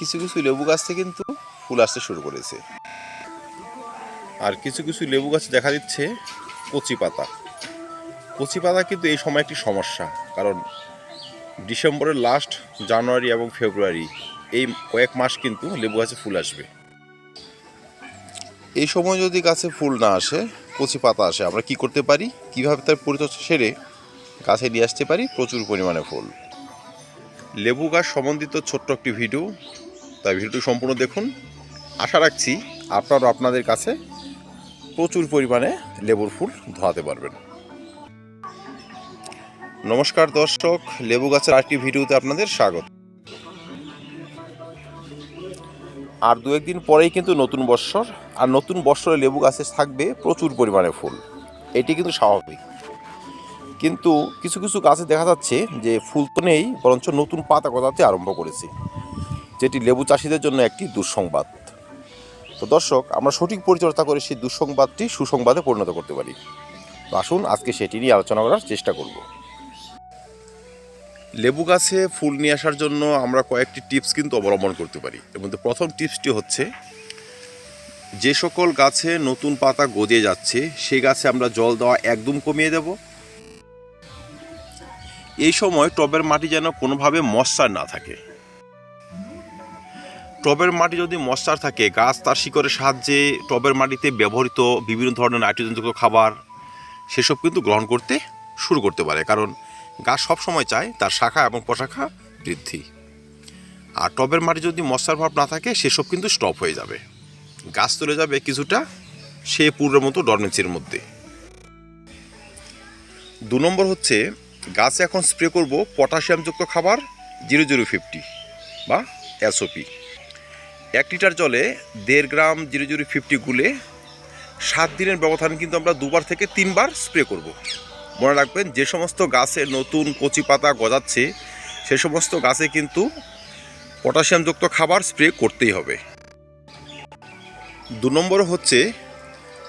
কিছু কিছু লেবু গাছে কিন্তু ফুল আসতে শুরু করেছে। আর কিছু কিছু লেবু গাছে দেখা দিচ্ছে কচি পাতা। কচি পাতা কিন্তু এই সময় একটি সমস্যা, কারণ ডিসেম্বরের লাস্ট জানুয়ারি এবং ফেব্রুয়ারি এই কয়েক মাস কিন্তু লেবু গাছে ফুল আসবে। এই সময় যদি গাছে ফুল না আসে, কচি পাতা আসে, আমরা কি করতে পারি? কীভাবে তার পরিচর্যা সেরে গাছে নিয়ে আসতে পারি? প্রচুর পরিমাণে ফুল। লেবু গাছ সম্বন্ধিত ছোট্ট একটি ভিডিও তাই ভিডিওটি সম্পূর্ণ দেখুন। আশা রাখছি আপনারা আপনাদের কাছে প্রচুর পরিমাণে লেবুর ফুল ধোয়াতে পারবেন। নমস্কার দর্শক, লেবু গাছের আরেকটি ভিডিওতে আপনাদের স্বাগত। আর দু একদিন পরেই কিন্তু নতুন বৎসর, আর নতুন বৎসরে লেবু গাছে থাকবে প্রচুর পরিমাণে ফুল। এটি কিন্তু স্বাভাবিক। কিন্তু কিছু কিছু গাছে দেখা যাচ্ছে যে ফুল তো নেই, বরঞ্চ নতুন পাতা গজাতে আরম্ভ করেছে। যেটি লেবু চাষিদের জন্য একটি দুঃসংবাদ। তো দর্শক, আমরা সঠিক পরিচর্যা করে সেই দুঃসংবাদটি সুসংবাদে পরিণত করতে পারি। তো আসুন, আজকে সেটি নিয়ে আলোচনা করার চেষ্টা করব। লেবু গাছে ফুল নিয়ে আসার জন্য আমরা কয়েকটি টিপস কিন্তু অবলম্বন করতে পারি। মধ্যে প্রথম টিপসটি হচ্ছে, যে সকল গাছে নতুন পাতা গজে যাচ্ছে সেই গাছে আমরা জল দেওয়া একদম কমিয়ে দেব। এই সময় টবের মাটি যেন কোনোভাবে মশার না থাকে। টবের মাটি যদি মশার থাকে, গাছ তার শিকড়ের সাহায্যে টবের মাটিতে ব্যবহৃত বিভিন্ন ধরনের নাইট্রোজেনযুক্ত খাবার, সেসব কিন্তু গ্রহণ করতে শুরু করতে পারে। কারণ গাছ সবসময় চায় তার শাখা এবং প্রশাখা বৃদ্ধি। আর টবের মাটি যদি মশার ভাব না থাকে, সেসব কিন্তু স্টপ হয়ে যাবে। গাছ চলে যাবে কিছুটা সে পূর্বের মতো ডরমেন্সির মধ্যে। দু নম্বর হচ্ছে, গাছে এখন স্প্রে করব পটাশিয়ামযুক্ত খাবার, জিরো জিরো ফিফটি বা এসওপি এক লিটার জলে দেড় গ্রাম জিরো জিরো ফিফটি গুলে সাত দিনের ব্যবধান কিন্তু আমরা দুবার থেকে তিনবার স্প্রে করব। মনে রাখবেন, যে সমস্ত গাছে নতুন কচি পাতা গজাচ্ছে, সে সমস্ত গাছে কিন্তু পটাশিয়ামযুক্ত খাবার স্প্রে করতেই হবে। দু নম্বর হচ্ছে,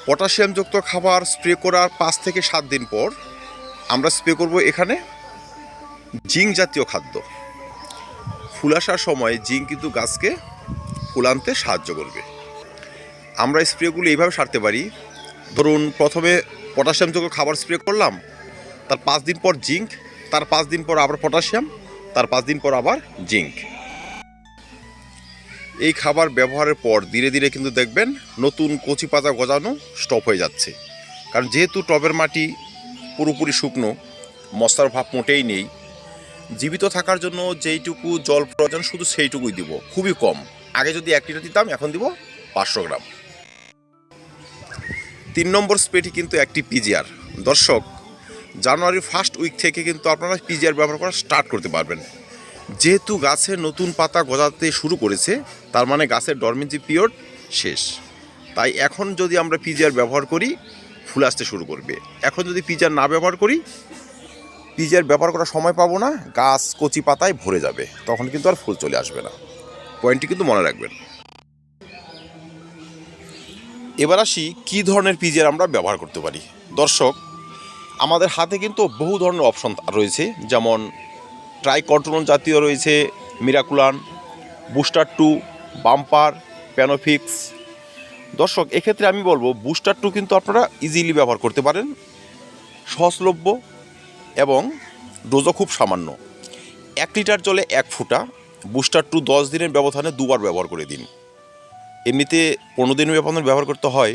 পটাশিয়ামযুক্ত খাবার স্প্রে করার পাঁচ থেকে সাত দিন পর আমরা স্প্রে করব এখানে জিঙ্ক জাতীয় খাদ্য। ফুল আসার সময় জিঙ্ক কিন্তু গাছকে ফুল আনতে সাহায্য করবে। আমরা স্প্রেগুলো এইভাবে সারতে পারি। ধরুন, প্রথমে পটাশিয়ামযুক্ত খাবার স্প্রে করলাম, তার পাঁচ দিন পর জিঙ্ক, তার পাঁচ দিন পর আবার পটাশিয়াম, তার পাঁচ দিন পর আবার জিঙ্ক। এই খাবার ব্যবহারের পর ধীরে ধীরে কিন্তু দেখবেন নতুন কচি পাতা গজানো স্টপ হয়ে যাচ্ছে। কারণ যেহেতু টবের মাটি পুরোপুরি শুকনো, মশার ভাব মোটেই নেই, জীবিত থাকার জন্য যেইটুকু জল প্রয়োজন শুধু সেইটুকুই দিব, খুবই কম। আগে যদি এক লিটার দিতাম, এখন দিব পাঁচশো গ্রাম। তিন নম্বর স্প্রেটি কিন্তু একটি পিজিআর দর্শক জানুয়ারির ফার্স্ট উইক থেকে কিন্তু আপনারা পিজিআর ব্যবহার করা স্টার্ট করতে পারবেন। যেহেতু গাছের নতুন পাতা গজাতে শুরু করেছে, তার মানে গাছের ডরমেন্সি পিরিয়ড শেষ। তাই এখন যদি আমরা পিজিআর ব্যবহার করি, ফুল আসতে শুরু করবে। এখন যদি পিজিআর না ব্যবহার করি পিজিআর ব্যবহার করার সময় পাবো না, গাছ কচি পাতায় ভরে যাবে। তখন কিন্তু আর ফুল চলে আসবে না। পয়েন্টটি কিন্তু মনে রাখবেন। এবার আসি, কী ধরনের পিজিআর আমরা ব্যবহার করতে পারি? দর্শক, আমাদের হাতে কিন্তু বহু ধরনের অপশন রয়েছে, যেমন ট্রাই কন্ট্রোল জাতীয় রয়েছে, Miraculan, booster two, bumper, Panofix. দর্শক, এক্ষেত্রে আমি বলব, বুস্টার টু কিন্তু আপনারা ইজিলি ব্যবহার করতে পারেন। সহজলভ্য এবং ডোজও খুব সামান্য। এক লিটার জলে এক ফুটা বুস্টার টু দশ দিনের ব্যবধানে দুবার ব্যবহার করে দিন। এমনিতে পনেরো দিনের ব্যবধানে ব্যবহার করতে হয়,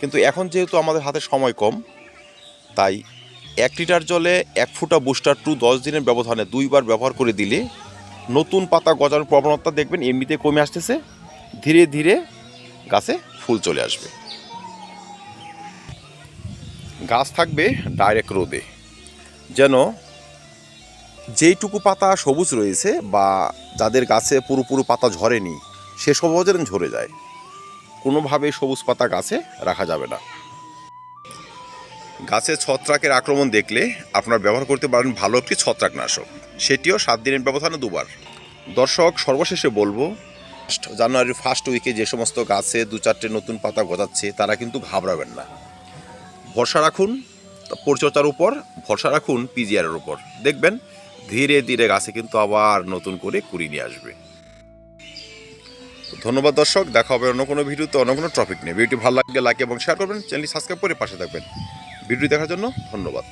কিন্তু এখন যেহেতু আমাদের হাতে সময় কম, তাই এক লিটার জলে এক ফুটা বুস্টার টু দশ দিনের ব্যবধানে দুইবার ব্যবহার করে দিলে নতুন পাতা গজানোর প্রবণতা দেখবেন এমনিতে কমে আসতেছে, ধীরে ধীরে গাছে ফুল চলে আসবে। গাছ থাকবে ডাইরেক্ট রোদে, যেন যেইটুকু পাতা সবুজ রয়েছে বা যাদের গাছে পুরোপুরো পাতা ঝরেনি, সে সবুজ যেন ঝরে যায়। কোনোভাবে সবুজ পাতা গাছে রাখা যাবে না। গাছে ছত্রাকের আক্রমণ দেখলে আপনার ব্যবহার করতে পারেন ভালো একটি ছত্রাকনাশক। সেটিও সাত দিনের ব্যবধানে দুবার। দর্শক, সর্বশেষে বলব, জানুয়ারির ফার্স্ট উইকে যে সমস্ত গাছে দু চারটে নতুন পাতা গজাচ্ছে, তারা কিন্তু ঘাবড়াবেন না। ভরসা রাখুন, পরিচর্যার উপর, ভরসা রাখুন পিজিআরের উপর। দেখবেন ধীরে ধীরে গাছে কিন্তু আবার নতুন করে কুড়ি নিয়ে আসবে। ধন্যবাদ দর্শক, দেখা হবে অন্য কোনো ভিডিওতে, অন্য কোনো টপিক নিয়ে। ভিডিওটি ভালো লাগলে লাইক এবং শেয়ার করবেন চ্যানেলটি সাবস্ক্রাইব করে পাশে থাকবেন। ভিডিও দেখার জন্য ধন্যবাদ।